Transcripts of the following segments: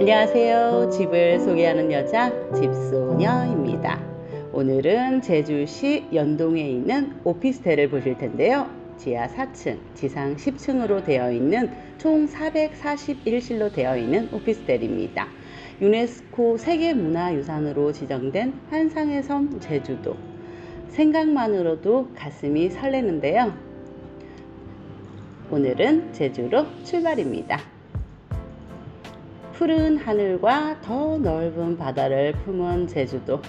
안녕하세요. 집을 소개하는 여자 집소녀입니다. 오늘은 제주시 연동에 있는 오피스텔을 보실 텐데요. 지하 4층, 지상 10층으로 되어 있는 총 441실로 되어 있는 오피스텔입니다. 유네스코 세계문화유산으로 지정된 환상의 섬 제주도. 생각만으로도 가슴이 설레는데요. 오늘은 제주로 출발입니다. 푸른 하늘과 더 넓은 바다를 품은 제주도.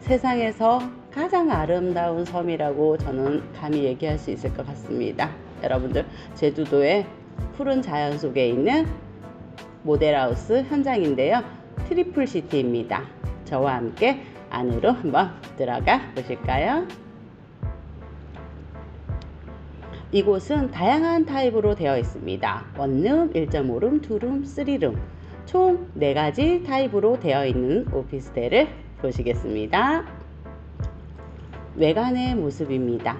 세상에서 가장 아름다운 섬이라고 저는 감히 얘기할 수 있을 것 같습니다. 여러분들, 제주도의 푸른 자연 속에 있는 모델하우스 현장인데요. 트리플 시티입니다. 저와 함께 안으로 한번 들어가 보실까요? 이곳은 다양한 타입으로 되어 있습니다. 원룸, 1.5룸, 2룸, 3룸. 총 4가지 타입으로 되어 있는 오피스텔을 보시겠습니다. 외관의 모습입니다.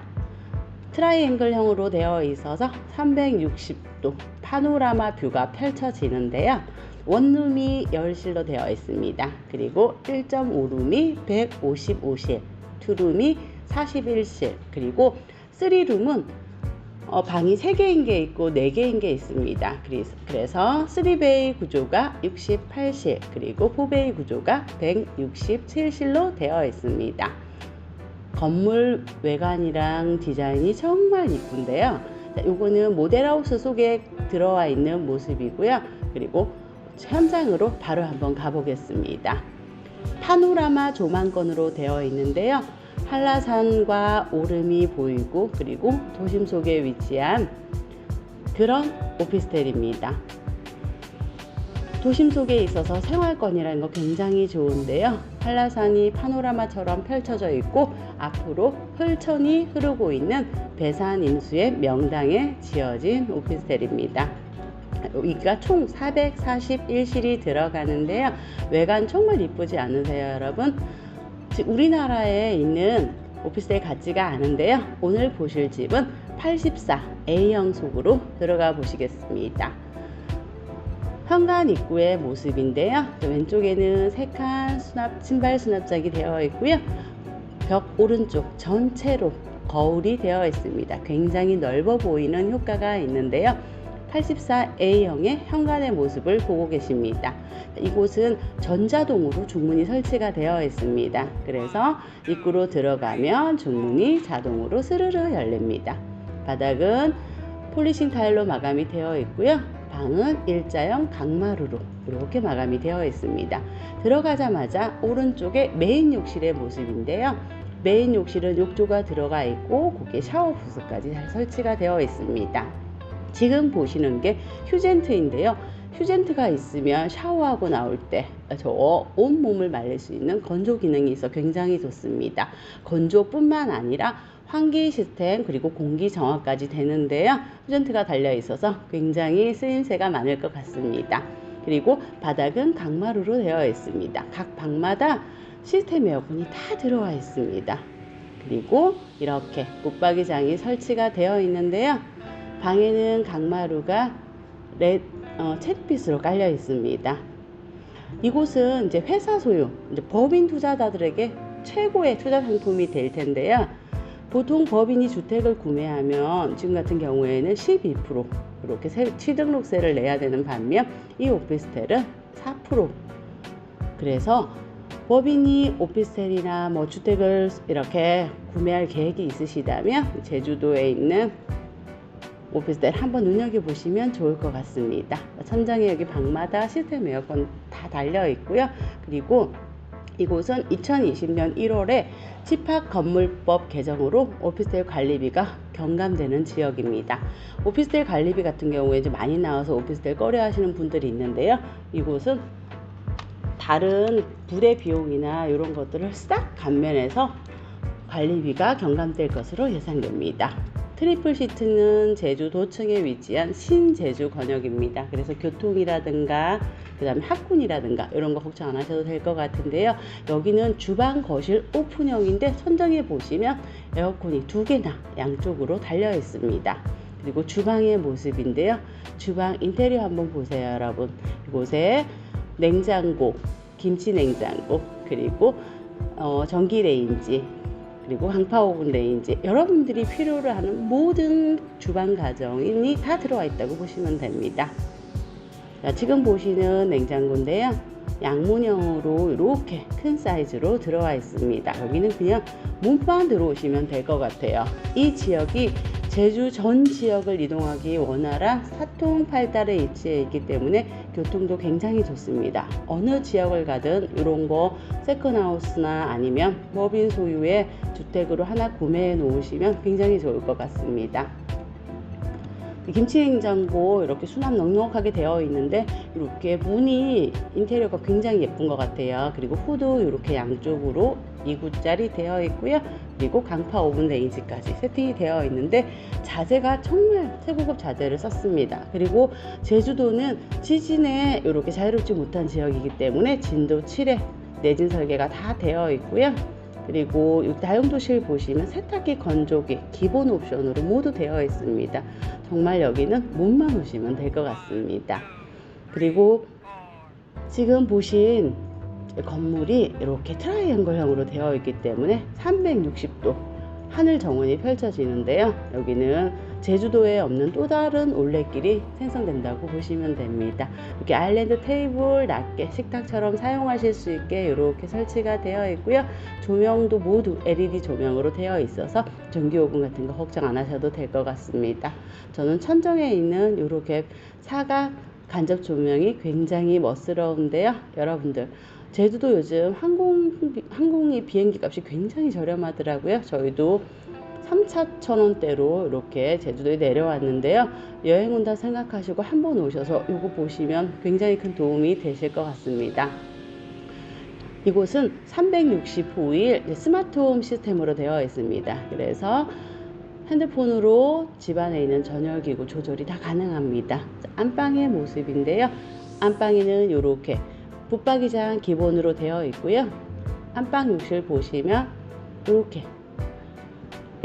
트라이앵글형으로 되어 있어서 360도 파노라마 뷰가 펼쳐지는데요. 원룸이 10실로 되어 있습니다. 그리고 1.5룸이 155실, 2룸이 41실, 그리고 3룸은 어, 방이 3개인 게 있고 4개인 게 있습니다. 그래서 3베이 구조가 68실, 그리고 4베이 구조가 167실로 되어 있습니다. 건물 외관이랑 디자인이 정말 이쁜데요. 이거는 모델하우스 속에 들어와 있는 모습이고요. 그리고 현장으로 바로 한번 가보겠습니다. 파노라마 조망권으로 되어 있는데요. 한라산과 오름이 보이고 그리고 도심 속에 위치한 그런 오피스텔입니다. 도심 속에 있어서 생활권이라는 거 굉장히 좋은데요. 한라산이 파노라마처럼 펼쳐져 있고 앞으로 흘천이 흐르고 있는 배산 임수의 명당에 지어진 오피스텔입니다. 여기가 총 441실이 들어가는데요. 외관 정말 이쁘지 않으세요, 여러분? 우리나라에 있는 오피스텔 같지가 않은데요. 오늘 보실 집은 84 A형 속으로 들어가 보시겠습니다. 현관 입구의 모습인데요. 왼쪽에는 세칸 수납, 신발 수납장이 되어 있고요. 벽 오른쪽 전체로 거울이 되어 있습니다. 굉장히 넓어 보이는 효과가 있는데요. 84A형의 현관의 모습을 보고 계십니다. 이곳은 전자동으로 중문이 설치가 되어 있습니다. 그래서 입구로 들어가면 중문이 자동으로 스르르 열립니다. 바닥은 폴리싱 타일로 마감이 되어 있고요. 방은 일자형 강마루로 이렇게 마감이 되어 있습니다. 들어가자마자 오른쪽에 메인 욕실의 모습인데요. 메인 욕실은 욕조가 들어가 있고 거기에 샤워 부스까지 잘 설치가 되어 있습니다. 지금 보시는 게 휴젠트인데요. 휴젠트가 있으면 샤워하고 나올 때 저 온몸을 말릴 수 있는 건조 기능이 있어 굉장히 좋습니다. 건조뿐만 아니라 환기 시스템 그리고 공기 정화까지 되는데요. 휴전트가 달려 있어서 굉장히 쓰임새가 많을 것 같습니다. 그리고 바닥은 강마루로 되어 있습니다. 각 방마다 시스템 에어컨이 다 들어와 있습니다. 그리고 이렇게 붙박이장이 설치가 되어 있는데요. 방에는 강마루가 레, 어, 체리빛으로 깔려 있습니다. 이곳은 이제 회사 소유, 이제 법인 투자자들에게 최고의 투자 상품이 될 텐데요. 보통 법인이 주택을 구매하면 지금 같은 경우에는 12% 이렇게 취등록세를 내야 되는 반면 이 오피스텔은 4% 그래서 법인이 오피스텔이나 뭐 주택을 이렇게 구매할 계획이 있으시다면 제주도에 있는 오피스텔 한번 눈여겨보시면 좋을 것 같습니다. 천장에 여기 방마다 시스템 에어컨 다 달려 있고요. 그리고 이곳은 2020년 1월에 집합건물법 개정으로 오피스텔 관리비가 경감되는 지역입니다. 오피스텔 관리비 같은 경우에 이제 많이 나와서 오피스텔 꺼려 하시는 분들이 있는데요. 이곳은 다른 부대 비용이나 이런 것들을 싹 감면해서 관리비가 경감될 것으로 예상됩니다. 트리플 시트는 제주 도청에 위치한 신제주 권역입니다. 그래서 교통이라든가 그 다음에 학군이라든가 이런 거 걱정 안 하셔도 될 것 같은데요. 여기는 주방 거실 오픈형인데 선정해 보시면 에어컨이 두 개나 양쪽으로 달려 있습니다. 그리고 주방의 모습인데요. 주방 인테리어 한번 보세요, 여러분. 이곳에 냉장고, 김치 냉장고, 그리고 어, 전기 레인지, 그리고 오븐 레인지 여러분들이 필요로 하는 모든 주방 가정이 다 들어와 있다고 보시면 됩니다. 자, 지금 보시는 냉장고인데요. 양문형으로 이렇게 큰 사이즈로 들어와 있습니다. 여기는 그냥 문만 들어오시면 될 것 같아요. 이 지역이 제주 전 지역을 이동하기 원활한 사통 팔달에 위치해 있기 때문에 교통도 굉장히 좋습니다. 어느 지역을 가든 이런 거 세컨하우스나 아니면 법인 소유의 주택으로 하나 구매해 놓으시면 굉장히 좋을 것 같습니다. 김치 냉장고 이렇게 수납 넉넉하게 되어 있는데 이렇게 문이 인테리어가 굉장히 예쁜 것 같아요. 그리고 후드 이렇게 양쪽으로 2구짜리 되어 있고요. 그리고 강파 오븐 레인지까지 세팅이 되어 있는데 자재가 정말 최고급 자재를 썼습니다. 그리고 제주도는 지진에 이렇게 자유롭지 못한 지역이기 때문에 진도 7에 내진 설계가 다 되어 있고요. 그리고 이 다용도실 보시면 세탁기, 건조기 기본 옵션으로 모두 되어 있습니다. 정말 여기는 몸만 오시면 될 것 같습니다. 그리고 지금 보신 건물이 이렇게 트라이앵글형으로 되어 있기 때문에 360도 하늘 정원이 펼쳐지는데요. 여기는 제주도에 없는 또 다른 올레길이 생성된다고 보시면 됩니다. 이렇게 아일랜드 테이블 낮게 식탁처럼 사용하실 수 있게 이렇게 설치가 되어 있고요. 조명도 모두 LED 조명으로 되어 있어서 전기요금 같은 거 걱정 안 하셔도 될 것 같습니다. 저는 천정에 있는 이렇게 사각 간접 조명이 굉장히 멋스러운데요. 여러분들 제주도 요즘 항공 항공이 비행기 값이 굉장히 저렴하더라고요. 저희도 3차천 원대로 이렇게 제주도에 내려왔는데요. 여행 온다 생각하시고 한번 오셔서 이거 보시면 굉장히 큰 도움이 되실 것 같습니다. 이곳은 365일 스마트홈 시스템으로 되어 있습니다. 그래서 핸드폰으로 집안에 있는 전열기구 조절이 다 가능합니다. 자, 안방의 모습인데요. 안방에는 이렇게 붙박이장 기본으로 되어 있고요. 안방 욕실 보시면 이렇게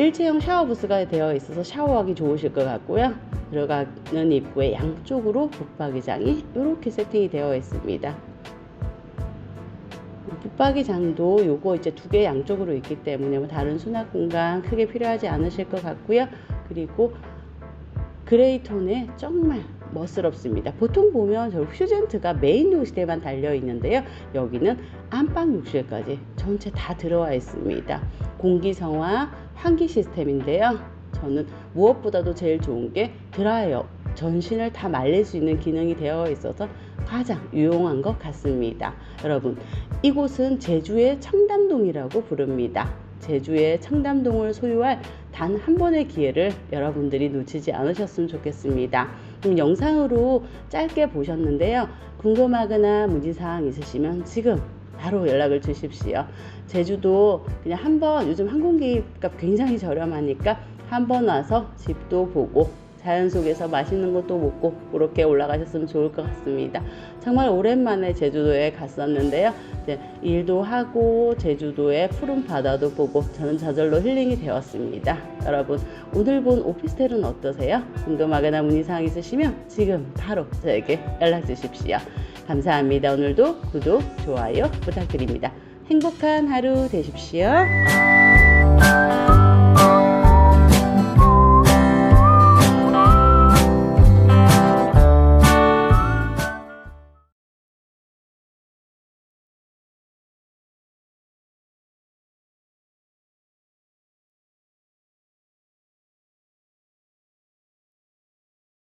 일체형 샤워 부스가 되어 있어서 샤워하기 좋으실 것 같고요. 들어가는 입구의 양쪽으로 붙박이장이 이렇게 세팅이 되어 있습니다. 붙박이장도 요거 이제 두 개 양쪽으로 있기 때문에 뭐 다른 수납 공간 크게 필요하지 않으실 것 같고요. 그리고 그레이 톤에 정말 멋스럽습니다. 보통 보면 저 휴젠트가 메인 욕실에만 달려 있는데요. 여기는 안방 욕실까지 전체 다 들어와 있습니다. 공기성화 환기 시스템인데요. 저는 무엇보다도 제일 좋은 게 드라이어 전신을 다 말릴 수 있는 기능이 되어 있어서 가장 유용한 것 같습니다. 여러분, 이곳은 제주의 청담동이라고 부릅니다. 제주의 청담동을 소유할 단 한 번의 기회를 여러분들이 놓치지 않으셨으면 좋겠습니다. 그럼 영상으로 짧게 보셨는데요. 궁금하거나 문의사항 있으시면 지금 바로 연락을 주십시오. 제주도 그냥 한번 요즘 항공기 값 굉장히 저렴하니까 한번 와서 집도 보고 자연 속에서 맛있는 것도 먹고 그렇게 올라가셨으면 좋을 것 같습니다. 정말 오랜만에 제주도에 갔었는데요. 이제 일도 하고 제주도의 푸른 바다도 보고 저는 저절로 힐링이 되었습니다. 여러분 오늘 본 오피스텔은 어떠세요? 궁금하거나 문의 사항 있으시면 지금 바로 저에게 연락 주십시오. 감사합니다. 오늘도 구독, 좋아요 부탁드립니다. 행복한 하루 되십시오.